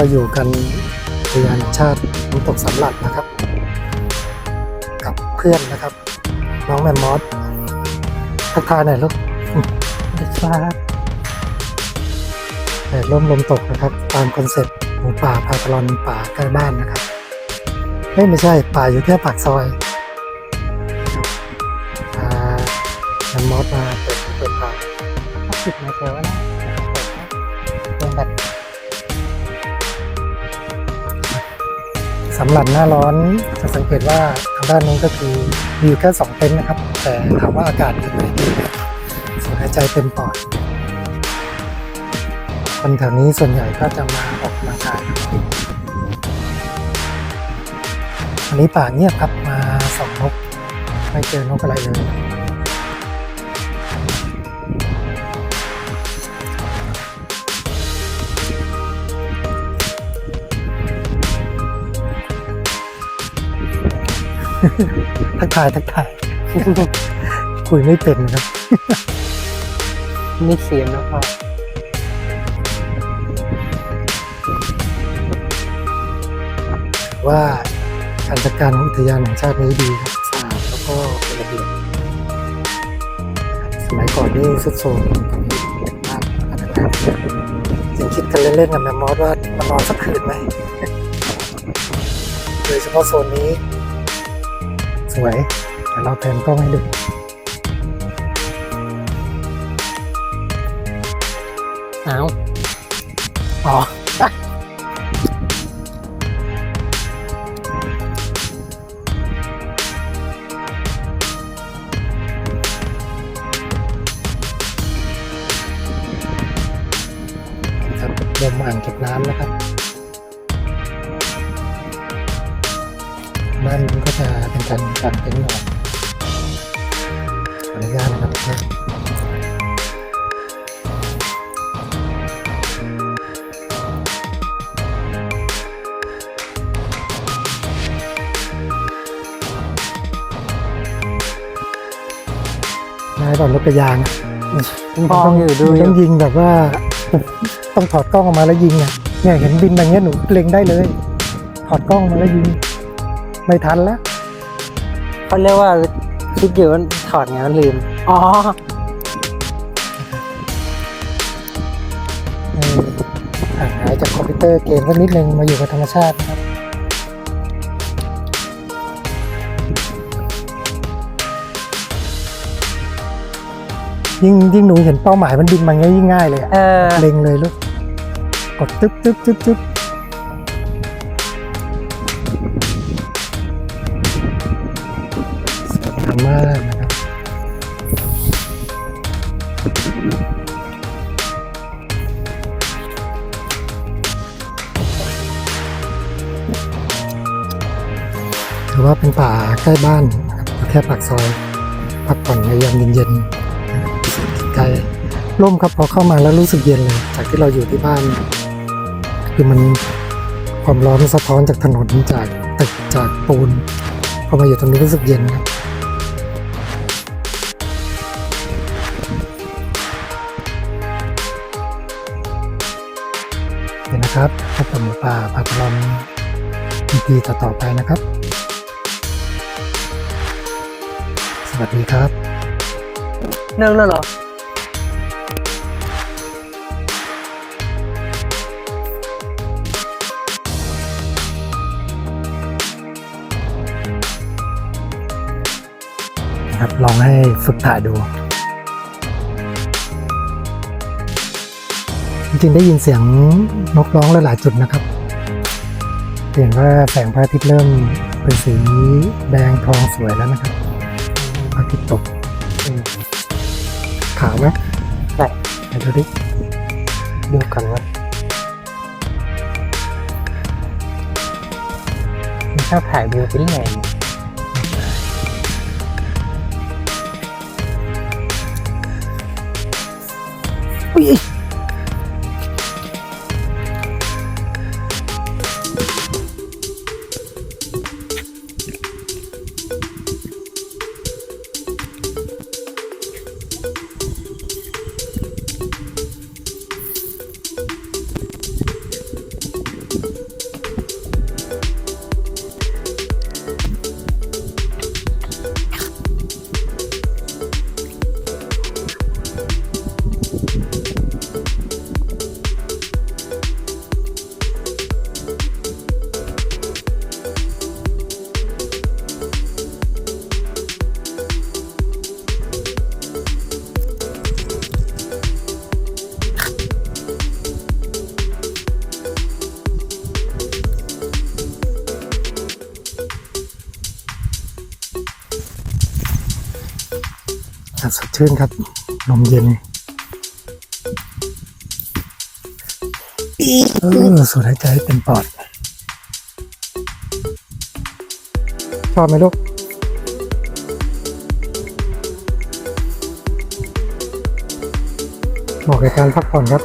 เราอยู่กันอุทยานแห่งชาติน้ำตกสำหลัดนะครับ กับเพื่อนนะครับ น้องแมมมอสทักทายหน่อยลูกอืมสวัสดีครับแดดร่มลมตกนะครับ ตามคอนเซ็ปต์หมูป่าพาตลอนป่าใกล้บ้านนะครับเฮ้ยไม่ใช่ป่าอยู่แค่ปากซอยครับพาแมมมอสมาเปิดหูเปิดตาสิบนาทีว่านะ สำหรับหน้าร้อนจะสังเกตว่าทางด้านนู้นก็คือมีอยู่แค่สองเต็นท์นะครับ แต่ถามว่าอากาศดีไหมดีสูดหายใจเต็มปอดคนแถวนี้ส่วนใหญ่ก็จะมาออกกำลังกายวันนี้ป่าเงียบครับมาสองนกไม่เจอนกอะไรเลย ทักทายทักทาย คุยไม่เป็นนะครับมีเสียงนะพ่อว่าการจัดการของอุทยานแห่งชาตินี้ดีครับสะอาดแล้วก็เป็นระเบียบสมัยก่อนนี่สุดโทรมตรงนี้มากนะครับยังคิดกันเล่นๆกับแมมมอสว่ามานอนสักคืนไหมโดยเฉพาะโซนนี้ สวยแต่เราแทนกล้องให้ดูอ้าวอ๋อครับลมอ่างเก็บน้ำนะครับ ด้านนู้นก็จะเป็นการการเต็นท์นอนขออนุญาตนะครับนายตอนรถกระยางอะคุณพ่ออยู่ดูอต้ยู่องยิงแบบว่า ต้องถอดกล้องออกมาแล้วยิงอะเนี่ยเห็นบินแบบเนี้ยหนูเล็งได้เลย ถอดกล้องมาแล้วยิง ไม่ทันแล้วเขาเรียกว่าคิดอยู่ว่าถอดไงมันลืม อ๋อเออห่างหายจากคอมพิวเตอร์เกมสักนิดนึงมาอยู่กับธรรมชาตินะครับยิ่งยิ่งหนูเห็นเป้าหมายมันบินมาเงี้ยยิ่งง่ายเลยอะเออ เล็งเลยลูก กดตึ๊บตึ๊บตึ๊บตึ๊บ ถือว่าเป็นป่าใกล้บ้านครับแค่ปากซอยพักผ่อนในยามเย็นๆใกล้ร่มครับพอเข้ามาแล้วรู้สึกเย็นเลยจากที่เราอยู่ที่บ้าน คือมันความร้อนสะท้อนจากถนนจากตึกจากปูนพอมาอยู่ตรงนี้รู้สึกเย็นครับนะครับพบกับหมูป่าพัทลมอม EP ต่อๆไปนะครับ วัสดีครับเนื่องแล้วเหรอนะครับลองให้ฝึกถ่ายดู จริงๆได้ยินเสียงนกร้องหลายๆจุดนะครับเห็นว่าแสงพระอาทิตย์เริ่มเป็นสีแดงทองสวยแล้วนะครับพระ อาทิตย์ตกอืมขาวไหมได้ไหนดูดิดูก่อนว่ามันชอบถ่ายวิวไปเรื่อยอุ๊ย สดชื่นครับลมเย็นเออสูดหายใจให้เต็มปอด ชอบไหมลูกเหมาะกับการพักผ่อนครับ